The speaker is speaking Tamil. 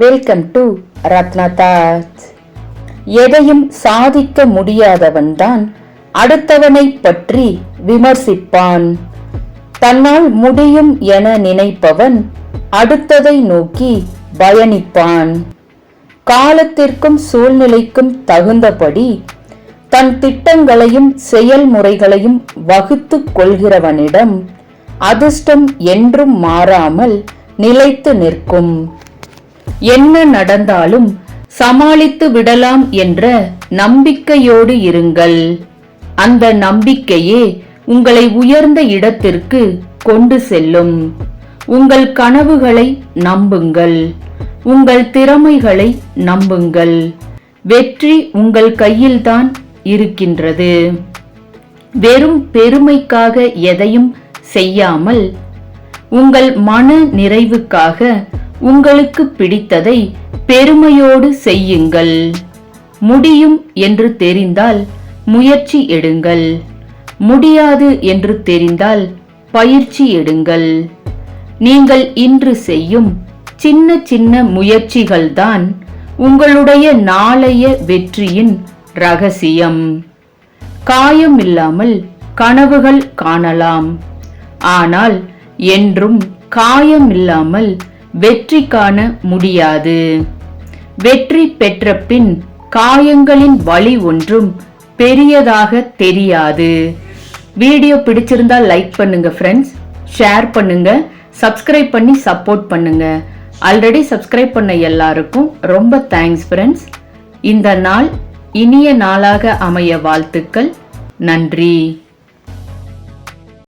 வெல்கம் டு ரத்னாதாத் எதையும் சாதிக்க முடியாதவன்தான் அடுத்தவனை பற்றி விமர்சிப்பான். தன்னால் முடியும் என நினைப்பவன் அடுத்ததை நோக்கி பயணிப்பான். காலத்திற்கும் சூழ்நிலைக்கும் தகுந்தபடி தன் திட்டங்களையும் செயல்முறைகளையும் வகுத்து கொள்கிறவனிடம் அதிர்ஷ்டம் என்றும் மாறாமல் நிலைத்து நிற்கும். என்ன நடந்தாலும் சமாளித்து விடலாம் என்ற நம்பிக்கையோடு இருங்கள். அந்த நம்பிக்கையே உங்களை உயர்ந்த இடத்திற்கு கொண்டு செல்லும். உங்கள் கனவுகளை நம்புங்கள். உங்கள் திறமைகளை நம்புங்கள். வெற்றி உங்கள் கையில்தான் இருக்கின்றது. வெறும் பெருமைக்காக எதையும் செய்யாமல் உங்கள் மன நிறைவுக்காக உங்களுக்கு பிடித்ததை பெருமையோடு செய்யுங்கள். முடியும் என்று தெரிந்தால் முயற்சி எடுங்கள். முடியாது என்று தெரிந்தால் பயிற்சி எடுங்கள். நீங்கள் இன்று செய்யும் சின்ன சின்ன முயற்சிகள்தான் உங்களுடைய நாளைய வெற்றியின் ரகசியம். காயம் இல்லாமல் கனவுகள் காணலாம். ஆனால் என்றும் காயம் இல்லாமல் வெற்றி காண முடியாது. வெற்றி பெற்ற பின் காயங்களின் வழி ஒன்றும் பெரியதாக தெரியாது. வீடியோ பிடிச்சிருந்தா லைக் பண்ணுங்க ஃப்ரெண்ட்ஸ் ஷேர் பண்ணுங்க. சப்ஸ்கிரைப் பண்ணி சப்போர்ட் பண்ணுங்க. ஆல்ரெடி சப்ஸ்கிரைப் பண்ண எல்லாருக்கும் ரொம்ப தேங்க்ஸ் ஃப்ரெண்ட்ஸ் இந்த நாள் இனிய நாளாக அமைய வாழ்த்துக்கள். நன்றி.